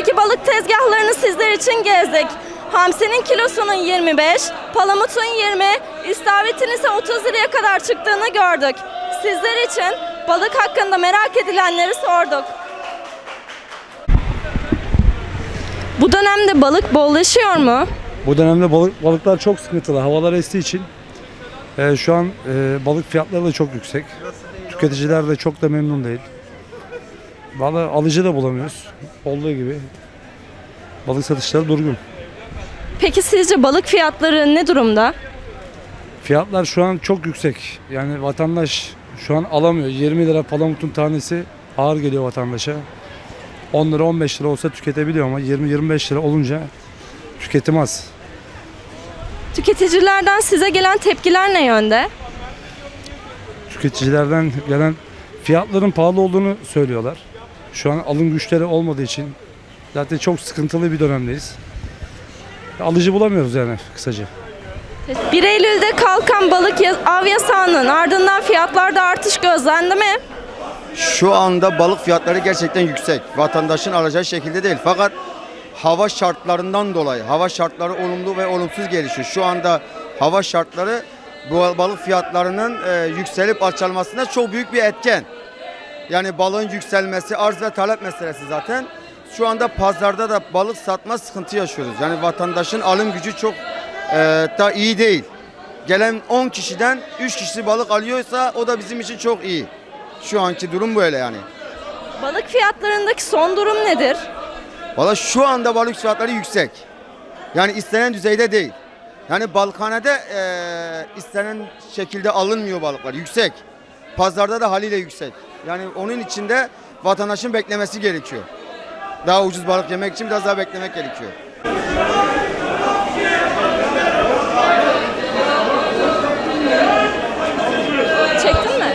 Peki balık tezgahlarını sizler için gezdik. Hamsinin kilosunun 25, palamutun 20, istavritin ise 30 liraya kadar çıktığını gördük. Sizler için balık hakkında merak edilenleri sorduk. Bu dönemde balık bollaşıyor mu? Bu dönemde balık, balıklar çok sıkıntılı. Havalar estiği için e, şu an e, balık fiyatları da çok yüksek. Tüketiciler de çok da memnun değil. Vallahi alıcı da bulamıyoruz. Olduğu gibi balık satışları durgun. Peki sizce balık fiyatları ne durumda? Fiyatlar şu an çok yüksek. Yani vatandaş şu an alamıyor. 20 lira palamutun tanesi ağır geliyor vatandaşa. 10 lira 15 lira olsa tüketebiliyor ama 20-25 lira olunca tüketim az. Tüketicilerden size gelen tepkiler ne yönde? tüketicilerden gelen fiyatların pahalı olduğunu söylüyorlar. Şu an alım güçleri olmadığı için zaten çok sıkıntılı bir dönemdeyiz. Alıcı bulamıyoruz yani kısaca. 1 Eylül'de kalkan balık ya- av yasağının ardından fiyatlarda artış gözlendi mi? Şu anda balık fiyatları gerçekten yüksek. Vatandaşın alacağı şekilde değil. Fakat hava şartlarından dolayı, hava şartları olumlu ve olumsuz gelişiyor. Şu anda hava şartları bu balık fiyatlarının e, yükselip alçalmasında çok büyük bir etken. Yani balığın yükselmesi, arz ve talep meselesi zaten. Şu anda pazarda da balık satma sıkıntı yaşıyoruz. Yani vatandaşın alım gücü çok e, da iyi değil. Gelen 10 kişiden 3 kişi balık alıyorsa o da bizim için çok iyi. Şu anki durum böyle yani. Balık fiyatlarındaki son durum nedir? Valla şu anda balık fiyatları yüksek. Yani istenen düzeyde değil. Yani Balkanede eee istenen şekilde alınmıyor balıklar. Yüksek. Pazarda da haliyle yüksek. Yani onun için de vatandaşın beklemesi gerekiyor. Daha ucuz balık yemek için biraz daha beklemek gerekiyor. Çektin mi?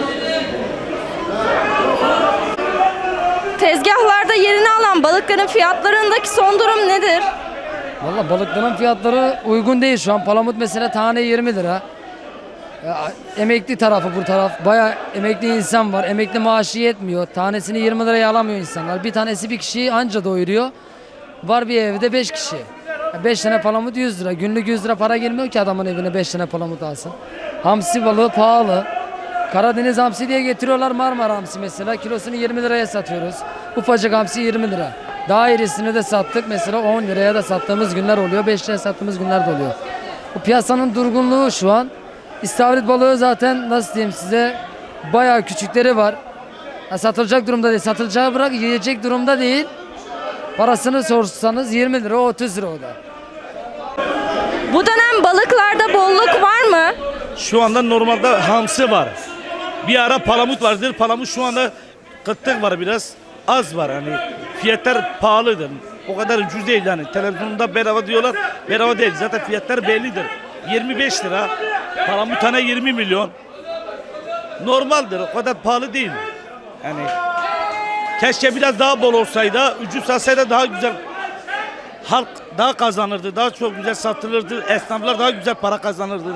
Tezgahlarda yerini alan balıkların fiyatlarındaki son durum nedir? Valla balıkların fiyatları uygun değil şu an. Palamut mesela tane 20 lira. Emekli tarafı bu taraf. Baya emekli insan var. Emekli maaşı yetmiyor. Tanesini 20 liraya alamıyor insanlar. Bir tanesi bir kişiyi anca doyuruyor. Var bir evde 5 kişi. 5 tane palamut 100 lira. Günlük 100 lira para gelmiyor ki adamın evine 5 tane palamut alsın. Hamsi balığı pahalı. Karadeniz hamsi diye getiriyorlar Marmara hamsi mesela. Kilosunu 20 liraya satıyoruz. Ufacık hamsi 20 lira. Daha irisini de sattık. Mesela 10 liraya da sattığımız günler oluyor. 5 liraya sattığımız günler de oluyor. Bu piyasanın durgunluğu şu an. İstavrit balığı zaten nasıl diyeyim size bayağı küçükleri var. Ha, satılacak durumda değil. Satılacağı bırak yiyecek durumda değil. Parasını sorsanız 20 lira 30 lira o da. Bu dönem balıklarda bolluk var mı? Şu anda normalde hamsi var. Bir ara palamut vardır. Palamut şu anda kıtlık var biraz. Az var hani fiyatlar pahalıdır. O kadar ucuz değil yani. Televizyonda bedava diyorlar. Bedava değil. Zaten fiyatlar bellidir. 25 lira. Palamut tane 20 milyon. Normaldir. O kadar pahalı değil. Yani keşke biraz daha bol olsaydı, ucuz satsaydı daha güzel halk daha kazanırdı, daha çok güzel satılırdı, esnaflar daha güzel para kazanırdı.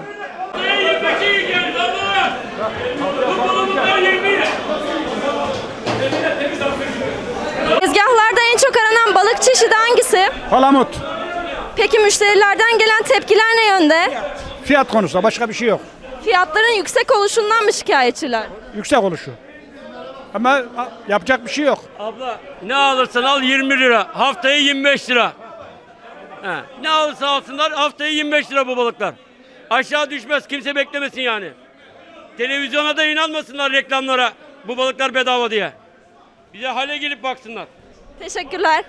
Tezgahlarda en çok aranan balık çeşidi hangisi? Palamut. Peki müşterilerden gelen tepkiler ne yönde? Fiyat konusunda başka bir şey yok. Fiyatların yüksek oluşundan mı şikayetçiler? Yüksek oluşu. Ama a, yapacak bir şey yok. Abla ne alırsan al 20 lira. Haftaya 25 lira. He, ne alırsa alsınlar haftaya 25 lira bu balıklar. Aşağı düşmez kimse beklemesin yani. Televizyona da inanmasınlar reklamlara. Bu balıklar bedava diye. Bize hale gelip baksınlar. Teşekkürler.